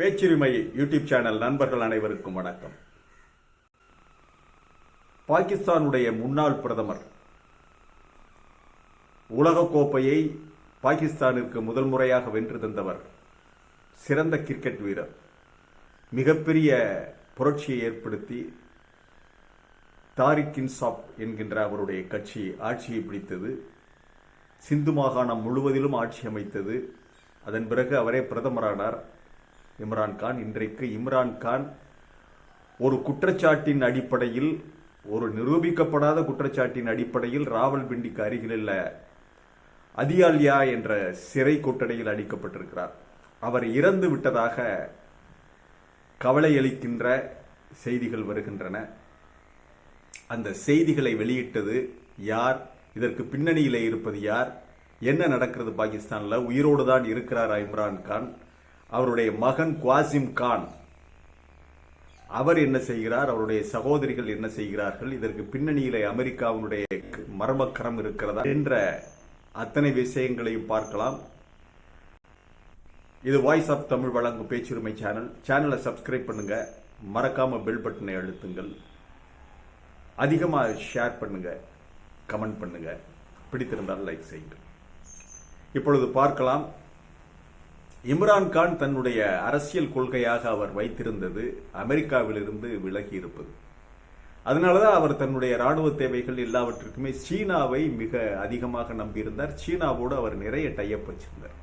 பேச்சுரிமை YouTube channel நண்பர்கள் அனைவருக்கும் வணக்கம். பாகிஸ்தானுடைய முன்னாள் பிரதமர் உலகக்கோப்பையை பாகிஸ்தானிற்கு முதல் முறையாக வென்று தந்தவர் சிறந்த கிரிக்கெட் வீரர் மிகப்பெரிய புரட்சியை ஏற்படுத்தி தாரிக் இன்சாப் என்கின்ற அவருடைய கட்சி ஆட்சியை பிடித்தது சிந்து மாகாணம் முழுவதிலும் ஆட்சி அமைத்தது. அதன் பிறகு அவரே பிரதமரானார். இம்ரான்கான் இன்றைக்கு இம்ரான் கான் ஒரு குற்றச்சாட்டின் அடிப்படையில் ஒரு நிரூபிக்கப்படாத குற்றச்சாட்டின் அடிப்படையில் ராவல்பிண்டிக்கு அருகில் அதியால்யா என்ற சிறை கொட்டடையில் அடிக்கப்பட்டிருக்கிறார். அவர் இறந்து விட்டதாக கவலை அளிக்கின்ற செய்திகள் வருகின்றன. அந்த செய்திகளை வெளியிட்டது யார்? இதற்கு பின்னணியிலே இருப்பது யார்? என்ன நடக்கிறது பாகிஸ்தானில்? உயிரோடு தான் இருக்கிறாரா இம்ரான் கான்? அவருடைய மகன் குவாசிம் கான். அவர் என்ன செய்கிறார்? அவருடைய சகோதரிகள் என்ன செய்கிறார்கள்? இதற்கு பின்னணியிலே அமெரிக்காவினுடைய மர்மக்கரம் இருக்கிறதா என்ற அத்தனை விஷயங்களையும் பார்க்கலாம். இது வாய்ஸ் ஆஃப் தமிழ் வழங்கும் பேச்சுரிமை சேனல் சேனலை சப்ஸ்கிரைப் பண்ணுங்க. மறக்காம பெல் பட்டனை அழுத்துங்கள். அதிகமாக ஷேர் பண்ணுங்க. கமெண்ட் பண்ணுங்க. பிடித்திருந்தால் லைக் செய்யுங்கள். இப்பொழுது பார்க்கலாம். இம்ரான்கான் தன்னுடைய அரசியல் கொள்கையாக அவர் வைத்திருந்தது அமெரிக்காவிலிருந்து விலகி இருப்பது. அதனால தான் அவர் தன்னுடைய ராணுவ தேவைகள் எல்லாவற்றுக்குமே சீனாவை மிக அதிகமாக நம்பியிருந்தார். சீனாவோடு அவர் நிறைய டையப் வச்சிருந்தார்.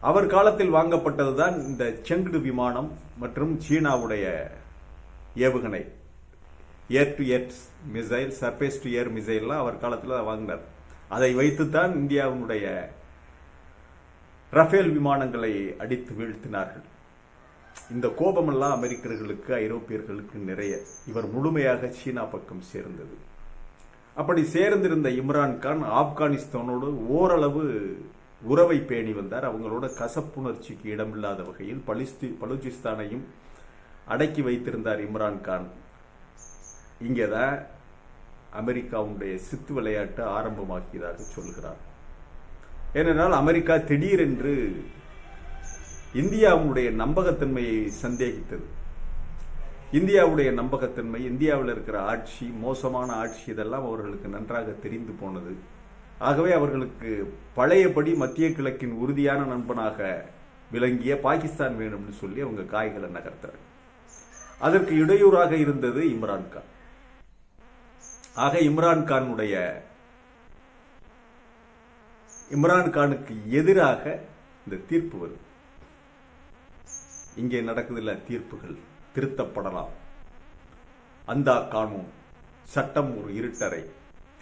அவர் காலத்தில் வாங்கப்பட்டது தான் இந்த செங்குடு விமானம் மற்றும் சீனாவுடைய ஏவுகணை. Air to air missile surface to air மிசைல்லாம் அவர் காலத்தில் வாங்கினார். அதை வைத்து தான் இந்தியாவினுடைய ரஃபேல் விமானங்களை அடித்து வீழ்த்தினார்கள். இந்த கோபமெல்லாம் அமெரிக்கர்களுக்கு ஐரோப்பியர்களுக்கு நிறைய. இவர் முழுமையாக சீனா பக்கம் சேர்ந்தது. அப்படி சேர்ந்திருந்த இம்ரான் கான் ஆப்கானிஸ்தானோடு ஓரளவு உறவை பேணி வந்தார். அவங்களோட கசப்புணர்ச்சிக்கு இடமில்லாத வகையில் பலிஸ்தி பலூச்சிஸ்தானையும் அடக்கி வைத்திருந்தார் இம்ரான் கான். இங்கேதான் அமெரிக்காவுடைய சித்து விளையாட்டு ஆரம்பமாக்கியதாக சொல்கிறார் ஏனென்றால் அமெரிக்கா திடீரென்று இந்தியாவுடைய நம்பகத்தன்மையை சந்தேகித்தது. இந்தியாவுடைய நம்பகத்தன்மை இந்தியாவில் இருக்கிற ஆட்சி மோசமான ஆட்சி இதெல்லாம் அவர்களுக்கு நன்றாக தெரிந்து போனது. ஆகவே அவர்களுக்கு பழையபடி மத்திய கிழக்கின் உறுதியான நண்பனாக விளங்கிய பாகிஸ்தான் வேணும்னு சொல்லி அவங்க காய்களை நகர்த்தார்கள். அதற்கு இடையூறாக இருந்தது இம்ரான்கான் ஆக இம்ரான் கானுடைய இம்ரான் கானுக்கு எதிராக இந்த தீர்ப்பு வரும். இங்கே நடக்குதில்ல தீர்ப்புகள் திருத்தப்படலாம். அந்தா காணும் சட்டம் ஒரு இருட்டறை.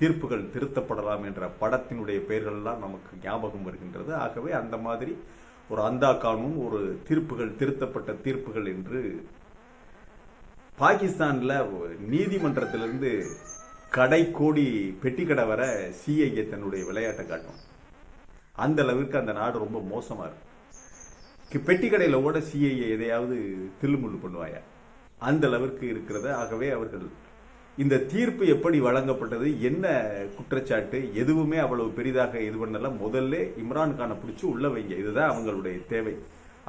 தீர்ப்புகள் திருத்தப்படலாம் என்ற படத்தினுடைய பெயர்கள்லாம் நமக்கு ஞாபகம் வருகின்றது. ஆகவே அந்த மாதிரி ஒரு அந்தா காணும் ஒரு தீர்ப்புகள் திருத்தப்பட்ட தீர்ப்புகள் என்று பாகிஸ்தான்ல நீதிமன்றத்திலிருந்து கடை கோடி பெட்டி கடை வர சிஐஏ தன்னுடைய விளையாட்டை காட்டும். அந்த அளவிற்கு அந்த நாடு ரொம்ப மோசமாக இருக்கு பெட்டி கடையில் ஓட சிஐஏ எதையாவது தில்லுமுள்ளு பண்ணுவாயா? அந்த அளவிற்கு இருக்கிறத ஆகவே அவர்கள் இந்த தீர்ப்பு எப்படி வழங்கப்பட்டது என்ன குற்றச்சாட்டு எதுவுமே அவ்வளவு பெரிதாக இது பண்ணல. முதல்ல இம்ரான் கானை பிடிச்சி உள்ள வைங்க. இதுதான் அவங்களுடைய தேவை.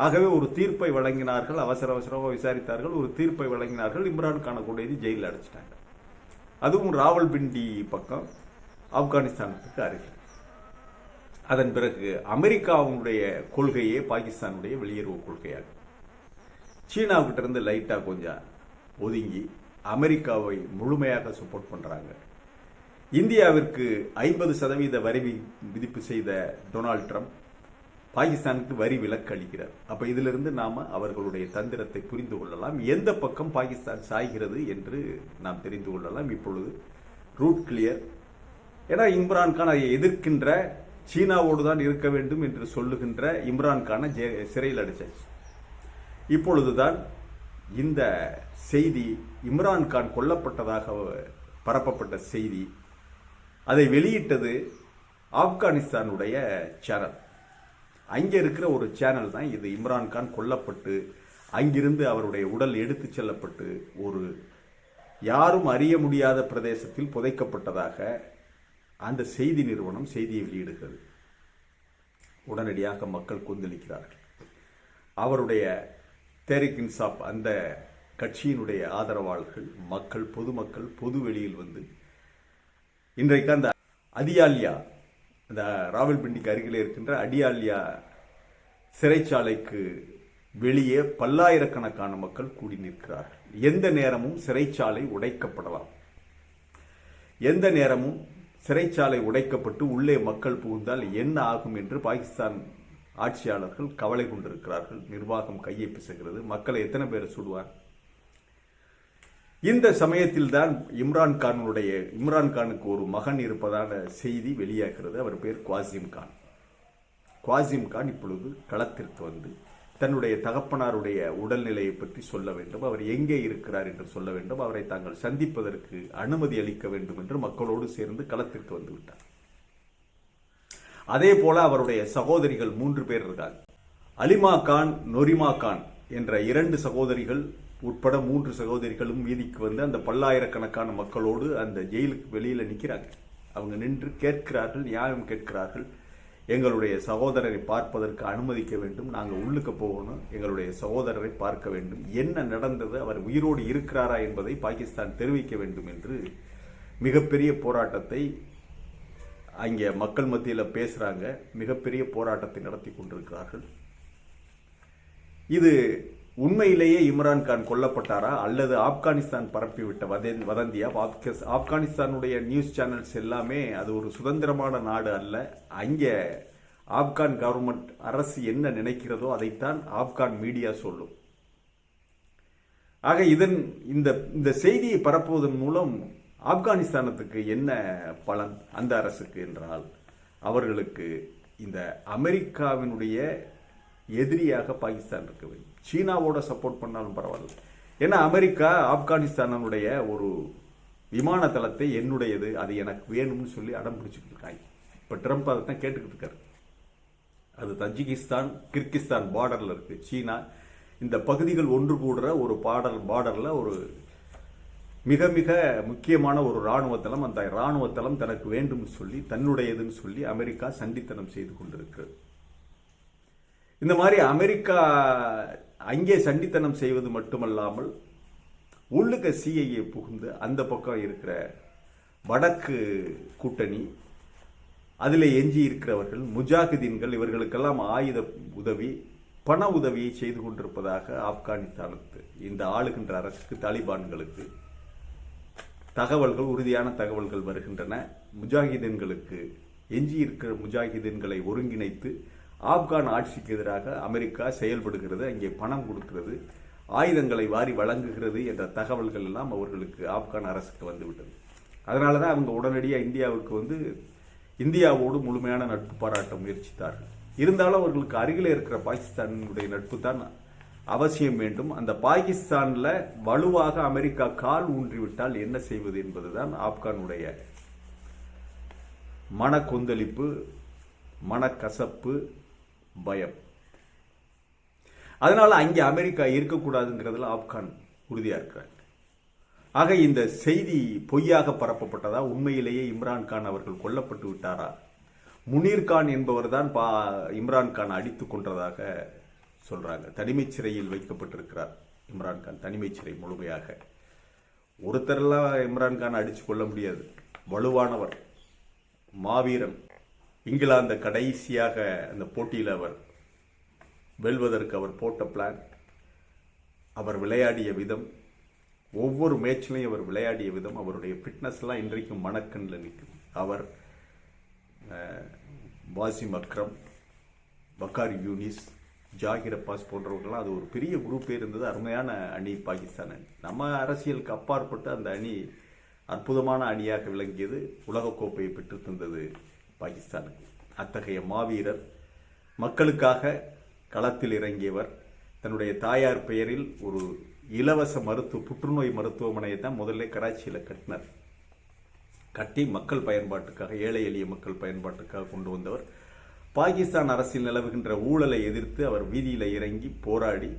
ஆகவே ஒரு தீர்ப்பை வழங்கினார்கள் அவசர அவசரமாக விசாரித்தார்கள். ஒரு தீர்ப்பை வழங்கினார்கள் இம்ரான் கானை கொண்டு ஜெயிலில் அடைச்சிட்டாங்க. அதுவும் ராவல்பிண்டி பக்கம் ஆப்கானிஸ்தானத்துக்கு அருகில். அதன் பிறகு அமெரிக்காவுடைய கொள்கையே பாகிஸ்தானுடைய வெளியுறவு கொள்கையாகும். சீனாவுக்கிட்ட இருந்து லைட்டாக கொஞ்சம் ஒதுங்கி அமெரிக்காவை முழுமையாக சப்போர்ட் பண்ணுறாங்க இந்தியாவிற்கு ஐம்பது சதவீத வரி விதிப்பு செய்த டொனால்ட் ட்ரம்ப் பாகிஸ்தானுக்கு வரி விலக்கு அளிக்கிறார். அப்போ இதிலிருந்து நாம் அவர்களுடைய தந்திரத்தை புரிந்து கொள்ளலாம். எந்த பக்கம் பாகிஸ்தான் சாய்கிறது என்று நாம் தெரிந்து கொள்ளலாம். இப்பொழுது ரூட் கிளியர் ஏன்னா இம்ரான்கான் அதை எதிர்க்கின்ற சீனாவோடு தான் இருக்க வேண்டும் என்று சொல்லுகின்ற இம்ரான்கானை ஜே சிறையில் அடிச்சாச்சு. இப்பொழுதுதான் இந்த செய்தி இம்ரான்கான் கொல்லப்பட்டதாக பரப்பப்பட்ட செய்தி அதை வெளியிட்டது ஆப்கானிஸ்தானுடைய சேனல். அங்கே இருக்கிற ஒரு சேனல் தான் இது. இம்ரான்கான் கொல்லப்பட்டு அங்கிருந்து அவருடைய உடல் எடுத்து செல்லப்பட்டு ஒரு யாரும் அறிய முடியாத பிரதேசத்தில் புதைக்கப்பட்டதாக அந்த செய்தி நிறுவனம் செய்தியை வெளியிடுகிறது. உடனடியாக மக்கள் கொந்தளிக்கிறார்கள். அவருடைய தேரிக் இன்சாப் அந்த கட்சியினுடைய ஆதரவாளர்கள் மக்கள் பொதுமக்கள் பொது வெளியில் வந்து இன்றைக்கு அந்த அதியாலியா அந்த ராவல்பிண்டிக்கு அருகில் இருக்கின்ற அடியாலியா சிறைச்சாலைக்கு வெளியே பல்லாயிரக்கணக்கான மக்கள் கூடி நிற்கிறார்கள். எந்த நேரமும் சிறைச்சாலை உடைக்கப்படலாம். எந்த நேரமும் சிறைச்சாலை உடைக்கப்பட்டு உள்ளே மக்கள் புகுந்தால் என்ன ஆகும் என்று பாகிஸ்தான் ஆட்சியாளர்கள் கவலை கொண்டிருக்கிறார்கள். நிர்வாகம் கையை பிசைகிறது மக்களை எத்தனை பேர் சுடுவார்? இந்த சமயத்தில் தான் இம்ரான் கானுடைய இம்ரான் கானுக்கு ஒரு மகன் இருப்பதான செய்தி வெளியாகிறது. அவர் பேர் குவாசிம் கான். குவாசிம் கான் இப்பொழுது களத்திற்கு வந்து தன்னுடைய தகப்பனாருடைய உடல்நிலையை பற்றி சொல்ல வேண்டும். அவர் எங்கே இருக்கிறார் என்று சொல்ல வேண்டும். அவரை தாங்கள் சந்திப்பதற்கு அனுமதி அளிக்க வேண்டும் என்று மக்களோடு சேர்ந்து களத்திற்கு வந்துவிட்டார் அதே போல அவருடைய சகோதரிகள் மூன்று பேர் இருக்காங்க. அலிமா கான் நொரிமா கான் என்ற இரண்டு சகோதரிகள் உட்பட மூன்று சகோதரிகளும் வீதிக்கு வந்து அந்த பல்லாயிரக்கணக்கான மக்களோடு அந்த ஜெயிலுக்கு வெளியில் நிற்கிறாங்க அவங்க நின்று கேட்கிறார்கள் நியாயம் கேட்கிறார்கள். எங்களுடைய சகோதரரை பார்ப்பதற்கு அனுமதிக்க வேண்டும். நாங்கள் உள்ளுக்கு போகணும். எங்களுடைய சகோதரரை பார்க்க வேண்டும். என்ன நடந்தது? அவர் உயிரோடு இருக்கிறாரா என்பதை பாகிஸ்தான் தெரிவிக்க வேண்டும் என்று மிகப்பெரிய போராட்டத்தை அங்கே மக்கள் மத்தியில் பேசுகிறாங்க மிகப்பெரிய போராட்டத்தை நடத்தி கொண்டிருக்கிறார்கள். இது உண்மையிலேயே இம்ரான் கான் கொல்லப்பட்டாரா? அல்லது ஆப்கானிஸ்தான் பரப்பிவிட்ட வதன் வதந்தியா? ஆப்கானிஸ்தானுடைய நியூஸ் சேனல்ஸ் எல்லாமே அது ஒரு சுதந்திரமான நாடு அல்ல. அங்கே ஆப்கான் கவர்மெண்ட் அரசு என்ன நினைக்கிறதோ அதைத்தான் ஆப்கான் மீடியா சொல்லும். ஆக இதன் இந்த இந்த செய்தியை பரப்புவதன் மூலம் ஆப்கானிஸ்தானத்துக்கு என்ன பலன்? அந்த அரசுக்கு என்றால் அவர்களுக்கு இந்த அமெரிக்காவினுடைய எதிரியாக பாகிஸ்தான் இருக்க வேண்டும். சீனாவோட சப்போர்ட் பண்ணாலும் பரவாயில்ல. ஏன்னா அமெரிக்கா ஆப்கானிஸ்தானுடைய ஒரு விமான தளத்தை என்னுடையது அது எனக்கு வேணும்னு சொல்லி அடம் பிடிச்சிட்டு இருக்காங்க. இப்போ ட்ரம்ப் அதை தான் கேட்டுக்கிட்டு இருக்காரு. அது தஜிகிஸ்தான் கிர்கிஸ்தான் பார்டரில் இருக்கு. சீனா இந்த பகுதிகள் ஒன்று கூடுற ஒரு பாடல் பார்டரில் ஒரு மிக மிக முக்கியமான ஒரு இராணுவ தளம். அந்த இராணுவ தளம் தனக்கு வேண்டும் சொல்லி தன்னுடையதுன்னு சொல்லி அமெரிக்கா சண்டித்தனம் செய்து கொண்டிருக்கிறது. இந்த மாதிரி அமெரிக்கா அங்கே சண்டித்தனம் செய்வது மட்டுமல்லாமல் உள்ளுக்க சிஐஏ புகுந்து அந்த பக்கம் இருக்கிற வடக்கு கூட்டணி அதில் எஞ்சி இருக்கிறவர்கள் முஜாஹிதீன்கள் இவர்களுக்கெல்லாம் ஆயுத உதவி பண உதவியை செய்து கொண்டிருப்பதாக ஆப்கானிஸ்தானுக்கு இந்த ஆளுகின்ற அரசுக்கு தாலிபான்களுக்கு தகவல்கள் உறுதியான தகவல்கள் வருகின்றன. முஜாஹிதீன்களுக்கு எஞ்சியிருக்கிற முஜாஹிதீன்களை ஒருங்கிணைத்து ஆப்கான் ஆட்சிக்கு எதிராக அமெரிக்கா செயல்படுகிறது அங்கே பணம் கொடுக்கிறது ஆயுதங்களை வாரி வழங்குகிறது என்ற தகவல்கள் எல்லாம் அவர்களுக்கு ஆப்கான் அரசுக்கு வந்துவிட்டது. அதனால தான் அவங்க உடனடியாக இந்தியாவுக்கு வந்து இந்தியாவோடு முழுமையான நட்பு பாராட்ட முயற்சித்தார்கள். இருந்தாலும் அவர்களுக்கு அருகில் இருக்கிற பாகிஸ்தானுடைய நட்பு தான் அவசியம் வேண்டும். அந்த பாகிஸ்தானில் வலுவாக அமெரிக்கா கால் ஊன்றிவிட்டால் என்ன செய்வது என்பதுதான் ஆப்கானுடைய மன கொந்தளிப்பு மனக்கசப்பு பயம். அதனால் அங்கே அமெரிக்கா இருக்கக்கூடாதுங்கிறதுல ஆப்கான் உறுதியாக இருக்கிறாங்க ஆக இந்த செய்தி பொய்யாக பரப்பப்பட்டதா? உண்மையிலேயே இம்ரான் கான் அவர்கள் கொல்லப்பட்டு விட்டாரா? முனீர்கான் என்பவர் தான் பா இம்ரான் கான் அடித்து கொன்றதாக சொல்கிறாங்க தனிமைச் சிறையில் வைக்கப்பட்டிருக்கிறார் இம்ரான்கான் தனிமை தனிமைச் சிறை முழுமையாக. ஒருத்தரெல்லாம் இம்ரான்கான் அடித்து கொள்ள முடியாது. வலுவானவர் மாவீரன். இங்கிலாந்து கடைசியாக அந்த போட்டியில் அவர் வெல்வதற்கு அவர் போட்ட பிளான் அவர் விளையாடிய விதம் ஒவ்வொரு மேட்ச்லையும் அவர் விளையாடிய விதம் அவருடைய ஃபிட்னஸ்லாம் இன்றைக்கும் மணக்கண்ணில் நிற்கும். அவர் வாசிம் அக்ரம் பக்கார் யூனிஸ் ஜாகிர் அப்பாஸ் போன்றவர்கள்லாம் அது ஒரு பெரிய குரூப்பே இருந்தது அருமையான அணி பாகிஸ்தான் அணி. நம்ம அரசியலுக்கு அப்பாற்பட்டு அந்த அணி அற்புதமான அணியாக விளங்கியது உலகக்கோப்பையை பெற்று தந்தது பாகிஸ்தானுக்கு அத்தகைய மாவீரர் மக்களுக்காக களத்தில் இறங்கியவர். தன்னுடைய தாயார் பெயரில் ஒரு இலவச மருத்துவ புற்றுநோய் மருத்துவமனையை தான் முதல்ல கராச்சியில் கட்டினார். கட்டி மக்கள் பயன்பாட்டுக்காக ஏழை எளிய மக்கள் பயன்பாட்டுக்காக கொண்டு வந்தவர். பாகிஸ்தான் அரசில் நிலவுகின்ற ஊழலை எதிர்த்து அவர் வீதியில் இறங்கி போராடி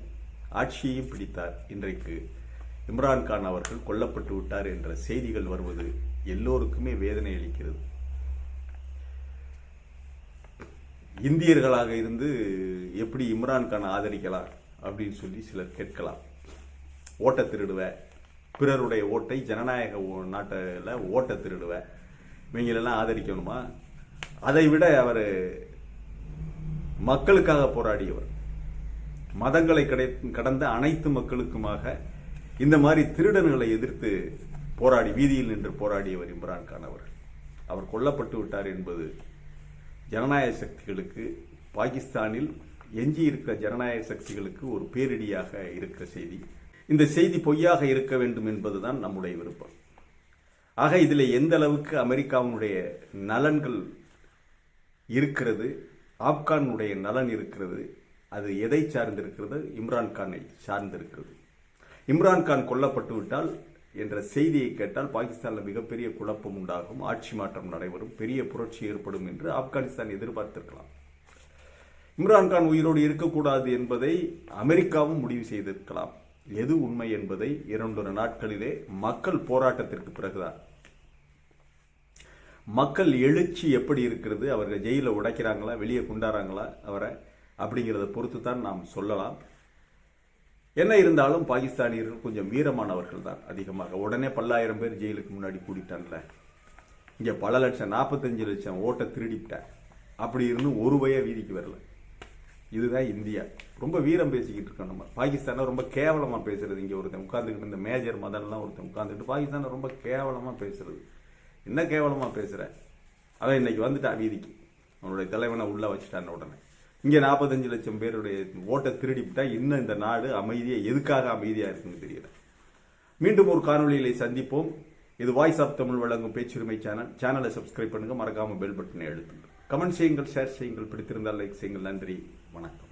ஆட்சியையும் பிடித்தார். இன்றைக்கு இம்ரான்கான் அவர்கள் கொல்லப்பட்டு விட்டார் என்ற செய்திகள் வருவது எல்லோருக்குமே வேதனை அளிக்கிறது. இந்தியர்களாக இருந்து எப்படி இம்ரான் கான் ஆதரிக்கலாம் அப்படின்னு சொல்லி சிலர் கேட்கலாம். ஓட்ட திருடுவ பிறருடைய ஓட்டை ஜனநாயக ஓ- ஓட்ட ஓட்டை திருடுவ. இவங்களெல்லாம் ஆதரிக்கணுமா? அதை விட அவர் மக்களுக்காக போராடியவர். மதங்களை கடை கடந்த அனைத்து மக்களுக்குமாக இந்த மாதிரி திருடன்களை எதிர்த்து போராடி வீதியில் நின்று போராடியவர் இம்ரான்கான் அவர் அவர் கொல்லப்பட்டு விட்டார் என்பது ஜனநாயக சக்திகளுக்கு பாகிஸ்தானில் எஞ்சி இருக்கிற ஜனநாயக சக்திகளுக்கு ஒரு பேரிடியாக இருக்கிற செய்தி. இந்த செய்தி பொய்யாக இருக்க வேண்டும் என்பதுதான் நம்முடைய விருப்பம். ஆக இதில் எந்த அளவுக்கு அமெரிக்காவினுடைய நலன்கள் இருக்கிறது ஆப்கானுடைய நலன் இருக்கிறது அது எதை சார்ந்திருக்கிறது? இம்ரான்கானை சார்ந்திருக்கிறது. இம்ரான்கான் கொல்லப்பட்டு விட்டால் என்ற செய்தியை கேட்டால் பாகிஸ்தானில் மிகப்பெரிய குழப்பம் உண்டாகும் ஆட்சி மாற்றம் நடைபெறும் பெரிய புரட்சி ஏற்படும் என்று ஆப்கானிஸ்தான் எதிர்பார்த்திருக்கலாம். இம்ரான்கான் உயிரோடு இருக்கக்கூடாது என்பதை அமெரிக்காவும் முடிவு செய்திருக்கலாம். எது உண்மை என்பதை இரண்டொரு நாட்களிலே மக்கள் போராட்டத்திற்கு பிறகுதான். மக்கள் எழுச்சி எப்படி இருக்கிறது அவர்கள் ஜெயிலில் உடைக்கிறாங்களா வெளியே கொண்டாடுறாங்களா அவரை அப்படிங்கிறத பொறுத்து தான் நாம் சொல்லலாம். என்ன இருந்தாலும் பாகிஸ்தானியர்கள் கொஞ்சம் வீரமானவர்கள் தான் அதிகமாக. உடனே பல்லாயிரம் பேர் ஜெயிலுக்கு முன்னாடி கூட்டிட்டான்ல இங்கே பல லட்சம் நாற்பத்தஞ்சு லட்சம் ஓட்டை திருடிவிட்டேன் அப்படி இருந்து ஒரு வய வீதிக்கு வரல. இதுதான் இந்தியா. ரொம்ப வீரம் பேசிக்கிட்டு இருக்கோம் நம்ம. பாகிஸ்தானை ரொம்ப கேவலமாக பேசுறது. இங்கே ஒருத்தன் உட்காந்துக்கிட்டு இந்த மேஜர் மதன்லாம் ஒருத்தன் உட்காந்துக்கிட்டு பாகிஸ்தானை ரொம்ப கேவலமாக பேசுறது. என்ன கேவலமாக பேசுகிற அவன் இன்னைக்கு வந்துட்டான் வீதிக்கு. அவனுடைய தலைவனை உள்ளே வச்சுட்டான் உடனே. இங்கே நாற்பத்தஞ்சு லட்சம் பேருடைய ஓட்டை திருடிவிட்டா இன்னும் இந்த நாடு அமைதியை எதுக்காக அமைதியாக இருக்குன்னு தெரியல. மீண்டும் ஒரு காணொளியிலே சந்திப்போம். இது வாய்ஸ் ஆஃப் தமிழ் வழங்கும் பேச்சுரிமை சேனல் சேனலை சப்ஸ்கிரைப் பண்ணுங்கள் மறக்காமல் பெல் பட்டனை அழுத்துங்க. கமெண்ட் செய்யுங்கள் ஷேர் செய்யுங்கள். பிடித்திருந்தால் லைக் செய்யுங்கள். நன்றி. வணக்கம்.